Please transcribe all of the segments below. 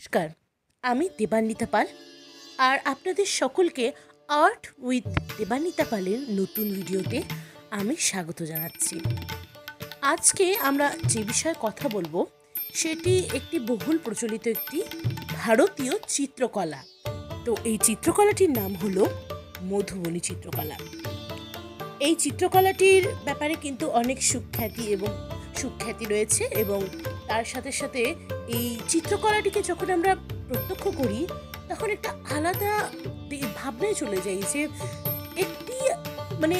নমস্কার, আমি দেবান্বিতা পাল আর আপনাদের সকলকে আর্ট উইথ দেবান্বিতা পালের নতুন ভিডিওতে আমি স্বাগত জানাচ্ছি। আজকে আমরা যে বিষয়ে কথা বলব সেটি একটি বহুল প্রচলিত একটি ভারতীয় চিত্রকলা। তো এই চিত্রকলাটির নাম হলো মধুবনী চিত্রকলা। এই চিত্রকলাটির ব্যাপারে কিন্তু অনেক সুখ্যাতি এবং সুখ্যাতি রয়েছে এবং তার সাথে সাথে এই চিত্রকলাটিকে যখন আমরা প্রত্যক্ষ করি, তখন একটা আলাদা ভাবনায় চলে যাই যে একটি মানে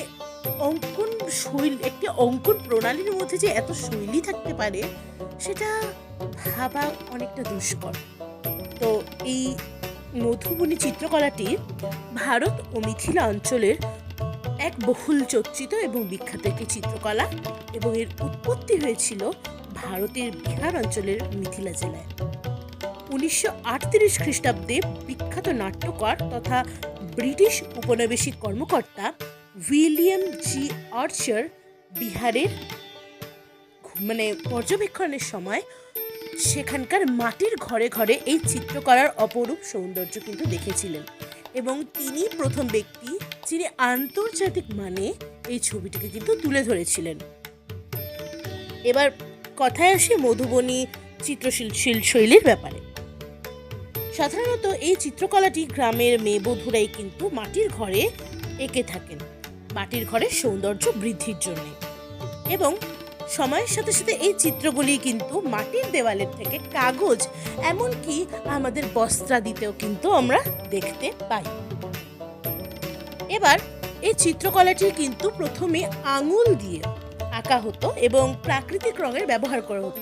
অঙ্কন শৈলী, একটি অঙ্কন প্রণালীর মধ্যে যে এত শৈলী থাকতে পারে, সেটা ভাবা অনেকটা দুষ্কর। তো এই মধুবনী চিত্রকলাটি ভারত ও মিথিলা অঞ্চলের এক বহুল চর্চিত এবং বিখ্যাত একটি চিত্রকলা এবং এর উৎপত্তি হয়েছিল ভারতের বিহার অঞ্চলের মিথিলা জেলায়। উনিশশো আটত্রিশ খ্রিস্টাব্দে বিখ্যাত নাট্যকার তথা ব্রিটিশ উপনিবেশিক কর্মকর্তা উইলিয়াম জি আর্চার বিহারের মানে পর্যবেক্ষণের সময় সেখানকার মাটির ঘরে ঘরে এই চিত্রকলার অপরূপ সৌন্দর্য কিন্তু দেখেছিলেন এবং তিনি প্রথম ব্যক্তি যিনি আন্তর্জাতিক মানে এই ছবিটিকে কিন্তু তুলে ধরেছিলেন। এবার কথায় আসি মধুবনী চিত্রশিল শিল- শৈলীর ব্যাপারে। সাধারণত এই চিত্রকলাটি গ্রামের মেয়েবধূরাই কিন্তু মাটির ঘরে এঁকে থাকেন। মাটির ঘরের সৌন্দর্য বৃদ্ধির জন্য। এবং সময়ের সাথে সাথে এই চিত্রগুলি কিন্তু মাটির দেওয়ালের থেকে কাগজ, এমনকি আমাদের বস্ত্রাদিতেও কিন্তু আমরা দেখতে পাই। এবার এই চিত্রকলাটি কিন্তু প্রথমে আঙুল দিয়ে আঁকা হতো এবং প্রাকৃতিক রঙের ব্যবহার করা হতো।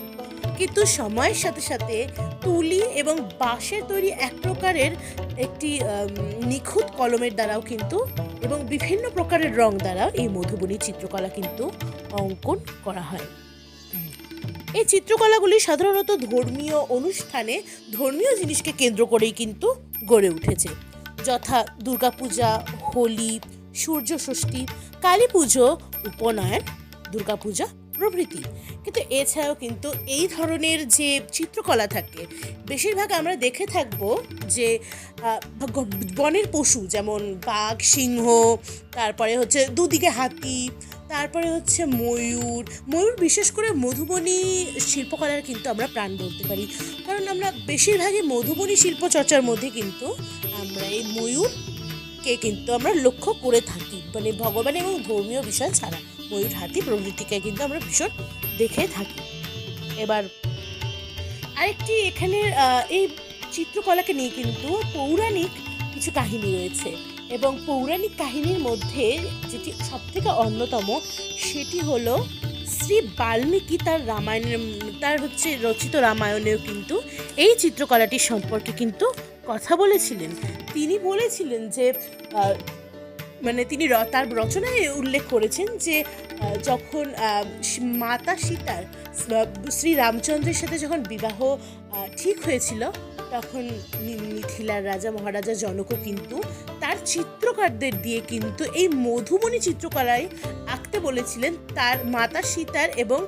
কিন্তু সময়ের সাথে সাথে তুলি এবং বাঁশের তৈরি এক প্রকারের একটি নিখুঁত কলমের দ্বারাও কিন্তু এবং বিভিন্ন প্রকারের রং দ্বারা এই মধুবনী চিত্রকলা কিন্তু অঙ্কন করা হয়। এই চিত্রকলাগুলি সাধারণত ধর্মীয় অনুষ্ঠানে ধর্মীয় জিনিসকে কেন্দ্র করেই কিন্তু গড়ে উঠেছে। যথা দুর্গাপূজা, হোলি সূর্য ষষ্ঠী কালী পুজো উপনয়ন দুর্গাপূজা প্রভৃতি। কিন্তু এছাড়াও কিন্তু এই ধরনের যে চিত্রকলা থাকে, বেশিরভাগ আমরা দেখে থাকব যে বনের পশু যেমন বাঘ, সিংহ, তারপরে হচ্ছে দুদিকে হাতি, তারপরে হচ্ছে ময়ূর। ময়ূর বিশেষ করে মধুবনী শিল্পকলার কিন্তু আমরা প্রাণ বলতে পারি। কারণ আমরা বেশিরভাগই মধুবনী শিল্পচর্চার মধ্যে কিন্তু আমরা এই ময়ূরকে কিন্তু আমরা লক্ষ্য করে থাকি। মানে ভগবান এবং ধর্মীয় বিষয় ছাড়া। ময়ূর হাতি প্রভৃতিকে কিন্তু আমরা ভীষণ দেখে থাকি। এবার আরেকটি এখানে এই চিত্রকলাকে নিয়ে কিন্তু পৌরাণিক কিছু কাহিনী রয়েছে এবং পৌরাণিক কাহিনীর মধ্যে যেটি সব থেকে অন্যতম সেটি হলো শ্রী বাল্মীকি তার রামায়ণের, তার হচ্ছে রচিত রামায়ণেও কিন্তু এই চিত্রকলাটি সম্পর্কে কিন্তু কথা বলেছিলেন। তিনি বলেছিলেন যে মানে তিনি তার রচনায় উল্লেখ করেছেন যে যখন মাতা সীতার শ্রী রামচন্দ্রের সাথে যখন বিবাহ ঠিক হয়েছিল, তখন মিথিলার রাজা, মহারাজা জনকও কিন্তু তার চিত্রকারদের দিয়ে কিন্তু এই মধুবনী চিত্রকলায় আঁকতে বলেছিলেন তার মাতা সীতার এবং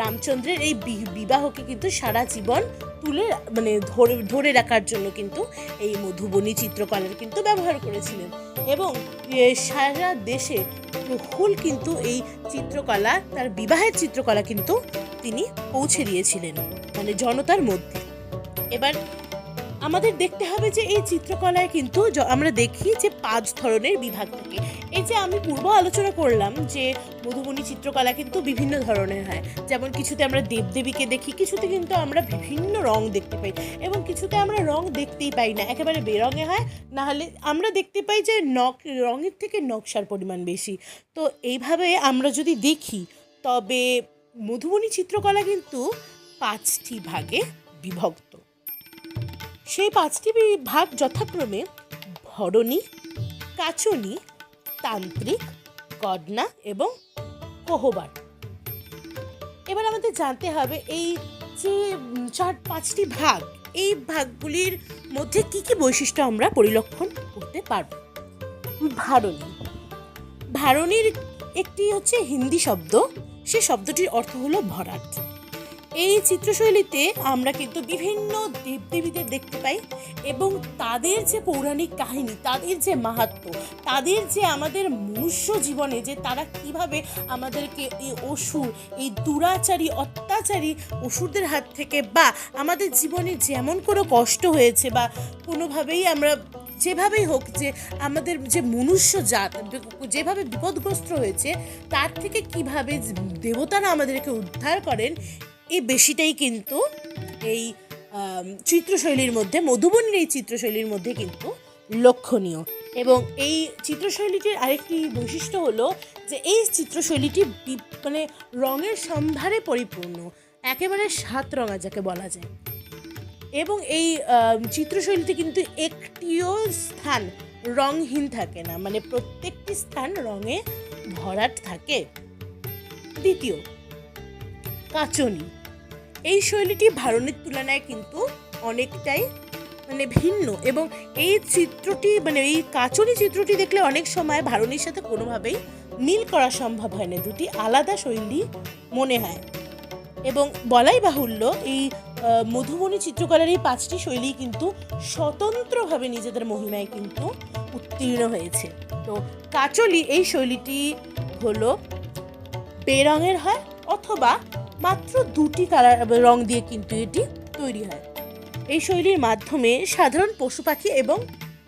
রামচন্দ্রের এই বিবাহকে কিন্তু সারা জীবন তুলে মানে ধরে ধরে রাখার জন্য কিন্তু এই মধুবনী চিত্রকলার কিন্তু ব্যবহার করেছিলেন। এবং সারা দেশে হুল কিন্তু এই চিত্রকলা, তার বিবাহের চিত্রকলা কিন্তু তিনি পৌঁছে দিয়েছিলেন মানে জনতার মধ্যে। এবার আমাদের দেখতে হবে যে এই চিত্রকলায় কিন্তু আমরা দেখি যে পাঁচ ধরনের বিভাগ থাকে। এই যে আমি পূর্ব আলোচনা করলাম যে মধুবনী চিত্রকলা কিন্তু বিভিন্ন ধরনের হয়। যেমন কিছুতে আমরা দেবদেবীকে দেখি, কিছুতে কিন্তু আমরা বিভিন্ন রং দেখতে পাই এবং কিছুতে আমরা রং দেখতেই পাই না। একেবারে বেরঙে হয়, নাহলে আমরা দেখতে পাই যে নক, রঙের থেকে নকশার পরিমাণ বেশি। তো এইভাবে আমরা যদি দেখি, তবে মধুবনী চিত্রকলা কিন্তু পাঁচটি ভাগে বিভক্ত। সেই পাঁচটি ভাগ যথাক্রমে ভরণী, কাচনি, তান্ত্রিক গডনা এবং কোহবার। এবার আমাদের জানতে হবে এই যে চার, পাঁচটি ভাগ, এই ভাগগুলির মধ্যে কি কি বৈশিষ্ট্য আমরা পরিলক্ষণ করতে পারব? ভারণী। ভারণীর একটি হচ্ছে হিন্দি শব্দ, সে শব্দটির অর্থ হলো ভরাট। এই চিত্রশৈলীতে আমরা কিন্তু বিভিন্ন দেবদেবীদের দেখতে পাই এবং তাদের যে পৌরাণিক কাহিনী, তাদের যে মাহাত্ম্য তাদের যে আমাদের মনুষ্য জীবনে যে তারা কীভাবে আমাদেরকে এই অসুর, এই দুরাচারী, অত্যাচারী অসুরদের হাত থেকে বা আমাদের জীবনে যেমন কোনো কষ্ট হয়েছে বা কোনোভাবেই আমরা যেভাবেই হোক যে আমাদের যে মনুষ্য জাত, যেভাবে বিপদগ্রস্ত হয়েছে, তার থেকে কীভাবে দেবতারা আমাদেরকে উদ্ধার করেন এই বেশিটাই কিন্তু এই চিত্রশৈলীর মধ্যে, মধুবনীর এই চিত্রশৈলীর মধ্যে কিন্তু লক্ষণীয়। এবং এই চিত্রশৈলীটির আরেকটি বৈশিষ্ট্য হলো যে এই চিত্রশৈলীটি মানে রঙের সম্ভারে পরিপূর্ণ। একেবারে সাত রঙা যাকে বলা যায়। এবং এই চিত্রশৈলীতে কিন্তু একটিও স্থান রংহীন থাকে না। মানে প্রত্যেকটি স্থান রঙে ভরাট থাকে। দ্বিতীয় কাচনি। এই শৈলীটি ভারণের তুলনায় কিন্তু অনেকটাই মানে ভিন্ন এবং এই চিত্রটি মানে এই কাচনি চিত্রটি দেখলে অনেক সময় ভারণীর সাথে কোনোভাবেই মিল করা সম্ভব হয় না। দুটি আলাদা শৈলী মনে হয়। এবং বলাই বাহুল্য, এই মধুবনী চিত্রকলার এই পাঁচটি শৈলী কিন্তু স্বতন্ত্রভাবে নিজেদের মহিমায় কিন্তু উত্তীর্ণ হয়েছে। তো কাচলি এই শৈলীটি হলো বেরঙের হয় অথবা মাত্র দুটি কালার রং দিয়ে কিন্তু এটি তৈরি হয়। এই শৈলীর মাধ্যমে সাধারণ পশু পাখি এবং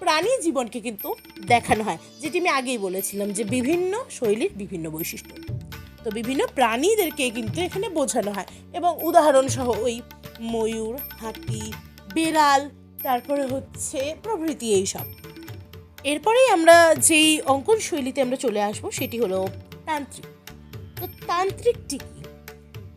প্রাণী জীবনকে কিন্তু দেখানো হয়, যেটি আমি আগেই বলেছিলাম যে বিভিন্ন শৈলীর বিভিন্ন বৈশিষ্ট্য। তো বিভিন্ন প্রাণীদেরকে কিন্তু এখানে বোঝানো হয় এবং উদাহরণসহ ওই ময়ূর, হাতি, বেড়াল, তারপরে হচ্ছে প্রভৃতি এইসব। এরপরেই আমরা যেই অঙ্কন শৈলীতে আমরা চলে আসব সেটি হলো তান্ত্রিক। তো তান্ত্রিকটি কি?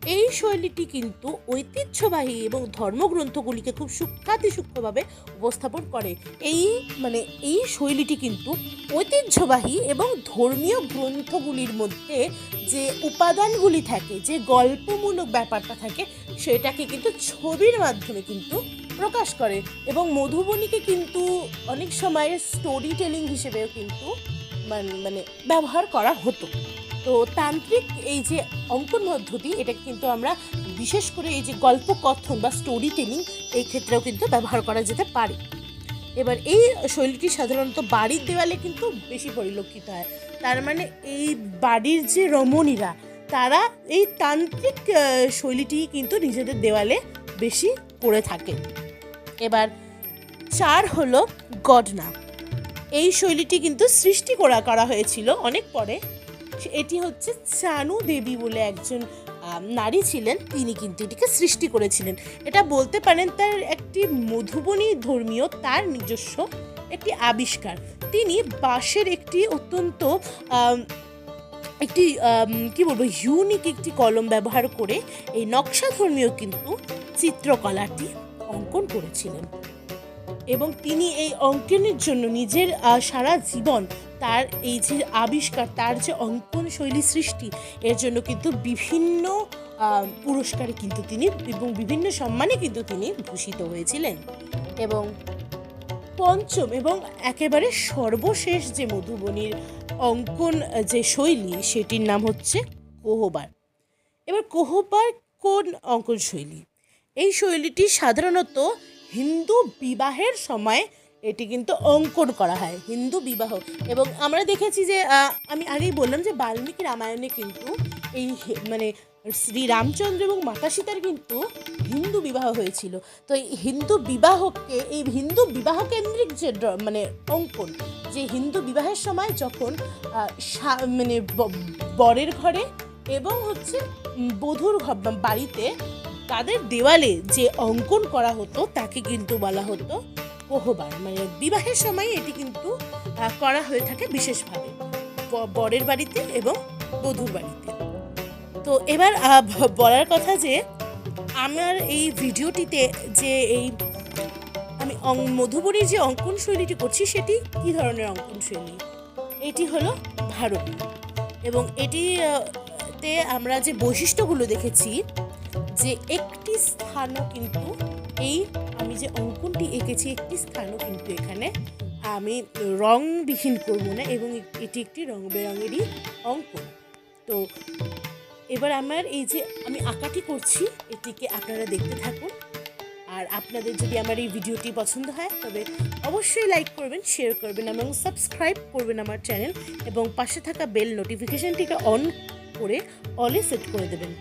এই শৈলীটি কিন্তু ঐতিহ্যবাহী এবং ধর্মগ্রন্থগুলিকে খুব সূক্ষাতি সূক্ষ্মভাবে উপস্থাপন করে। এই মানে এই শৈলীটি কিন্তু ঐতিহ্যবাহী এবং ধর্মীয় গ্রন্থগুলির মধ্যে যে উপাদানগুলি থাকে, যে গল্পমূলক ব্যাপারটা থাকে, সেটাকে কিন্তু ছবির মাধ্যমে কিন্তু প্রকাশ করে এবং মধুবনীকে কিন্তু অনেক সময় স্টোরি টেলিং হিসেবেও কিন্তু মানে ব্যবহার করা হতো। তো তান্ত্রিক এই যে অঙ্কন পদ্ধতি এটা কিন্তু আমরা বিশেষ করে এই যে গল্প কথন বা স্টোরি টেলিং এই ক্ষেত্রেও কিন্তু ব্যবহার করা যেতে পারে। এবার এই শৈলীটি সাধারণত বাড়ির দেওয়ালে কিন্তু বেশি পরিলক্ষিত হয়। তার মানে এই বাড়ির যে রমণীরা, তারা এই তান্ত্রিক শৈলীটি কিন্তু নিজেদের দেওয়ালে বেশি করে থাকে। এবার চার হলো গডনা। এই শৈলীটি কিন্তু সৃষ্টি করা করা হয়েছিল অনেক পরে। এটি হচ্ছে চানু দেবী বলে একজন নারী ছিলেন। তিনি কিন্তু এটিকে সৃষ্টি করেছিলেন। এটা বলতে পারেন তার একটি মধুবনী ধর্মীয়, তার নিজস্ব একটি আবিষ্কার। তিনি বাঁশের একটি অত্যন্ত একটি কি বলব ইউনিক একটি কলম ব্যবহার করে এই নকশা ধর্মীয় কিন্তু চিত্রকলাটি অঙ্কন করেছিলেন। এবং তিনি এই অঙ্কনের জন্য নিজের সারা জীবন তার এই যে আবিষ্কার, তার যে অঙ্কন শৈলী সৃষ্টি, এর জন্য কিন্তু বিভিন্ন পুরস্কারে কিন্তু তিনি এবং বিভিন্ন সম্মানে কিন্তু তিনি ভূষিত হয়েছিলেন। এবং পঞ্চম এবং একেবারে সর্বশেষ যে মধুবনির অঙ্কন যে শৈলী, সেটির নাম হচ্ছে কোহবার। এবার কোহবার কোন অঙ্কন শৈলী? এই শৈলীটি সাধারণত হিন্দু বিবাহের সময় এটি কিন্তু অঙ্কন করা হয়, হিন্দু বিবাহ। এবং আমরা দেখেছি যে আমি আগেই বললাম যে বাল্মীকি রামায়ণে কিন্তু এই মানে শ্রী রামচন্দ্র এবং মাতা সীতার কিন্তু হিন্দু বিবাহ হয়েছিল। তো এই হিন্দু বিবাহকে, এই হিন্দু বিবাহ কেন্দ্রিক যে মানে অঙ্কন, যে হিন্দু বিবাহের সময় যখন মানে বরের ঘরে এবং হচ্ছে বধূর বাড়িতে তাদের দেওয়ালে যে অঙ্কন করা হতো, তাকে কিন্তু বলা হতো কোহবার। মানে বিবাহের সময় এটি কিন্তু করা হয়ে থাকে বিশেষভাবে। বরের বাড়িতে এবং বধুর বাড়িতে। তো এবার বলার কথা যে, আমার এই ভিডিওটিতে যে এই, আমি মধুবনীর যে অঙ্কন শৈলীটি করছি, সেটি কি ধরনের অঙ্কন শৈলী? এটি হলো ভারতীয়। এবং এটি তে আমরা যে বৈশিষ্ট্যগুলো দেখেছি যে একটি স্থানও কিন্তু এই আমি যে অঙ্কনটি এঁকেছি একটি স্থানও কিন্তু এখানে আমি রংবিহীন করব না এবং এটি একটি রং বেরঙেরই অঙ্কন। তো এবার আমার এই যে আমি আঁকাটি করছি, এটিকে আপনারা দেখতে থাকুন। আর আপনাদের যদি আমার এই ভিডিওটি পছন্দ হয়, তবে অবশ্যই লাইক করবেন, শেয়ার করবেন এবং সাবস্ক্রাইব করবেন আমার চ্যানেল এবং পাশে থাকা বেল নোটিফিকেশনটিকে অন করে অলে সেট করে দেবেন।